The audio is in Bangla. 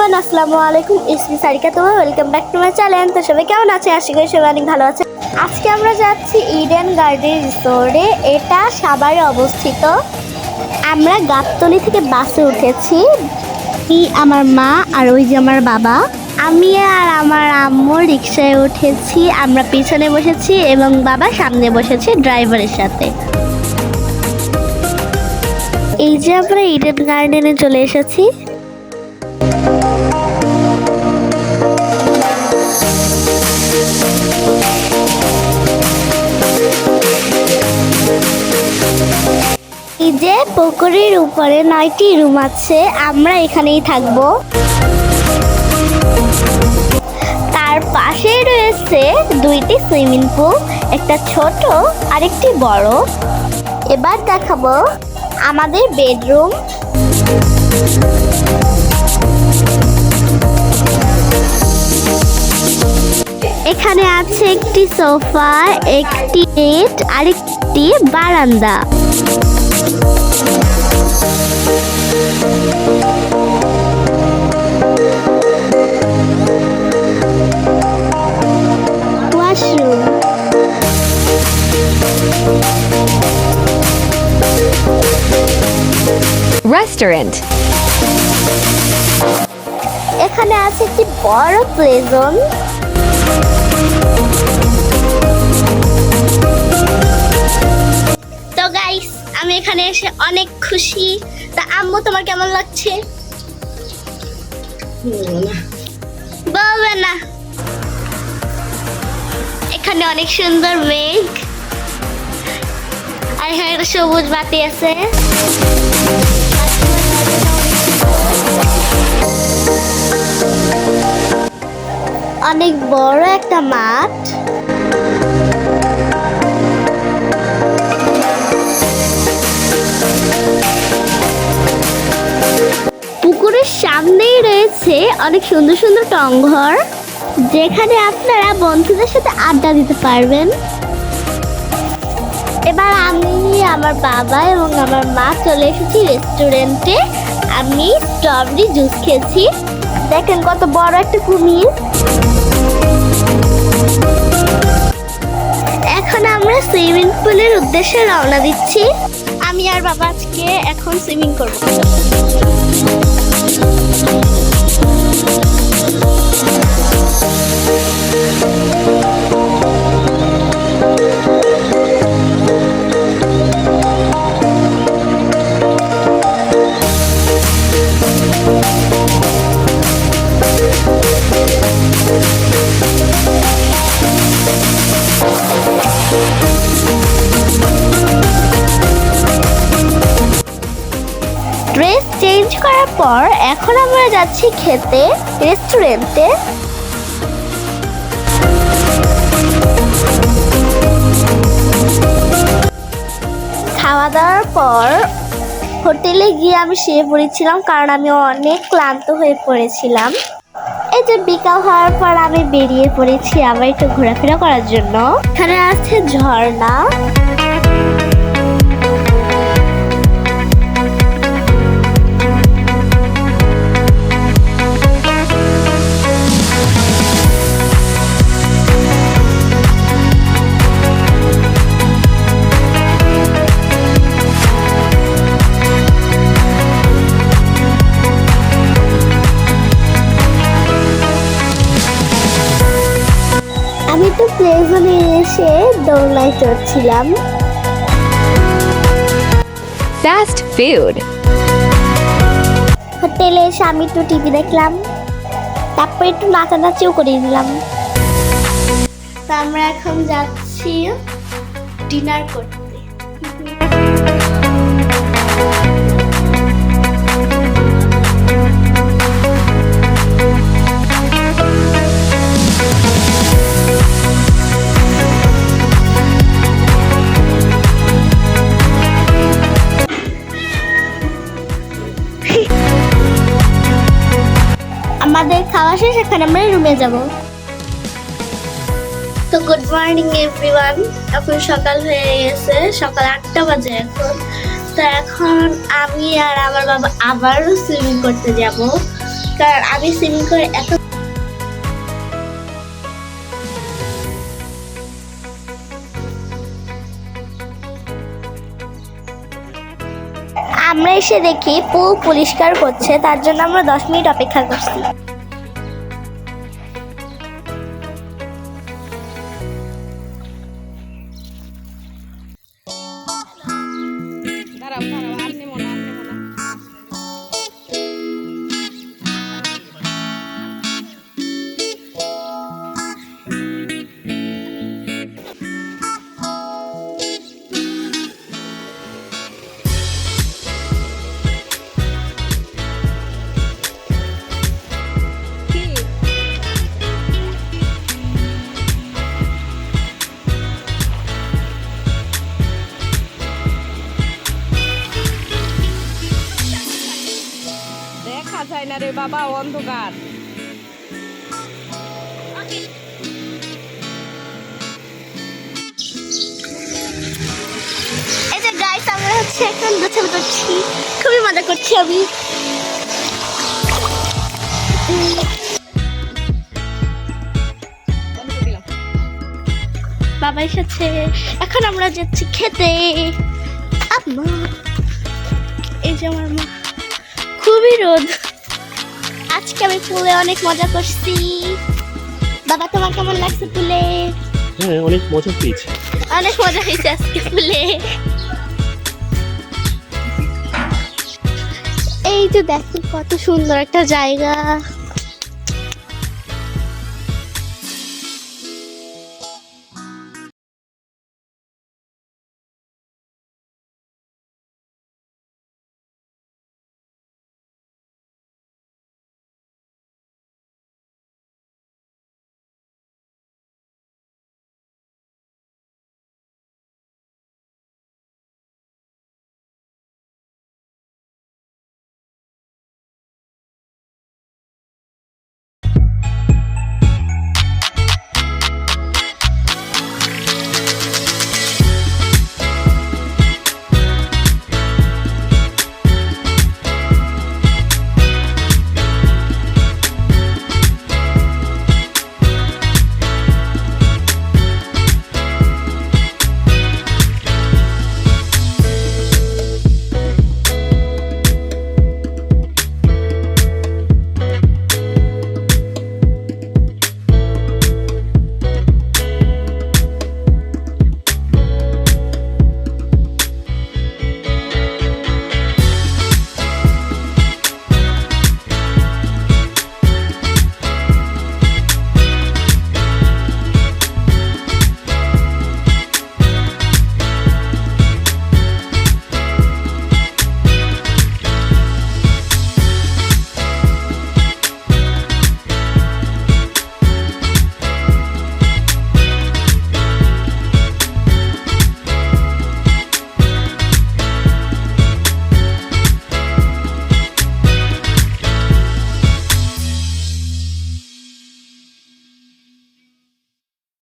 এভরিওয়ান আসসালামু আলাইকুম। ইসমি সারিকা তোমার। Welcome back to my channel তো সবাই কেমন আছে? আশা করি সবাই অনেক ভালো আছে। আজকে আমরা যাচ্ছি ইডেন গার্ডেন রিসোর্টে এটা সাভারে অবস্থিত। আমরা গাবতলি থেকে বাসে উঠেছি। এই আমার মা আর ওই যে আমার বাবা। আমি আর আমার আম্মু রিক্সায় উঠেছি। আমরা পিছনে বসেছি এবং বাবা সামনে বসেছে ড্রাইভারের সাথে। এই যে আমরা ইডেন গার্ডেনে চলে এসেছি। পুকুরের উপরে নয়টি রুম আছে, আমরা এখানেই থাকব। তার পাশে রয়েছে দুইটি সুইমিং পুল, একটা ছোট আর একটি বড়। এবার দেখাবো আমাদের বেডরুম। এখানে আছে একটি সোফা, একটি বেড আর একটি বারান্দা। Restaurant. এখানে আছে একটি বড় প্লে জোন তো গাইস আমি এখানে এসে অনেক খুশি। আম্মু, তোমার কেমন লাগছে? না এখানে অনেক সুন্দর মেঘ। আর এখানে একটা সবুজ বাতি আছে। অনেক বড় একটা মাঠ। রয়েছে অনেক সুন্দর সুন্দর টংঘর যেখানে আপনারা বন্ধুদের সাথে আড্ডা দিতে পারবেন। এবার আমি, আমার বাবা এবং আমার মা চলে এসেছি রেস্টুরেন্টে। আমি স্ট্রবেরি জুস খেয়েছি। দেখেন কত বড় একটা কুমির। এখন আমরা সুইমিং পুলের উদ্দেশ্যে রওনা দিচ্ছি। আমি আর বাবা আজকে এখন সুইমিং করব। Thank you. চেঞ্জ করার পর এখন আমরা যাচ্ছি খেতে রেস্টুরেন্টে খাওয়া দাওয়ার পর হোটেলে গিয়ে আমি শুয়ে পড়েছিলাম কারণ আমি অনেক ক্লান্ত হয়ে পড়েছিলাম। এই যে বিকাল হওয়ার পর আমি বেরিয়ে পড়েছি আবার একটু ঘোরাফেরা করার জন্য। এখানে আছে ঝর্ণা। প্লেজনে এসে দোলনায় চড়ছিলাম। ফাস্ট ফুড হোটেলে এসে আমি একটু টিভি দেখলাম। তারপর একটু নাচা নাচিও করে নিলাম। তো আমরা এখন যাচ্ছি ডিনার করতে। এখন আমরা রুমে যাব তো গুড মর্নিং এভরিওয়ান এখন সকাল হয়ে গেছে। সকাল আটটা বাজে এখন। তো এখন আমি আর আমার বাবা আবারও সুইমিং করতে যাব। কারণ আমি সুইমিং করে এত আমরা এসে দেখি পুল পরিষ্কার করছে, তার জন্য আমরা দশ মিনিট অপেক্ষা করছি। out, kind of না রে বাবা, অন্ধকার। এই আমরা খুবই মজা করছি আমি। বাবা এসেছে। এখন আমরা যাচ্ছি খেতে। আম্মা, এই যে আমার মা। খুবই রোদ। আজকে আমি পুলে অনেক মজা করছি। বাবা তোমার কেমন লাগছে পুলে হ্যাঁ অনেক মজা পেয়েছি। অনেক মজা হয়েছে আজকে পুলে এই যে দেখো কত সুন্দর একটা জায়গা।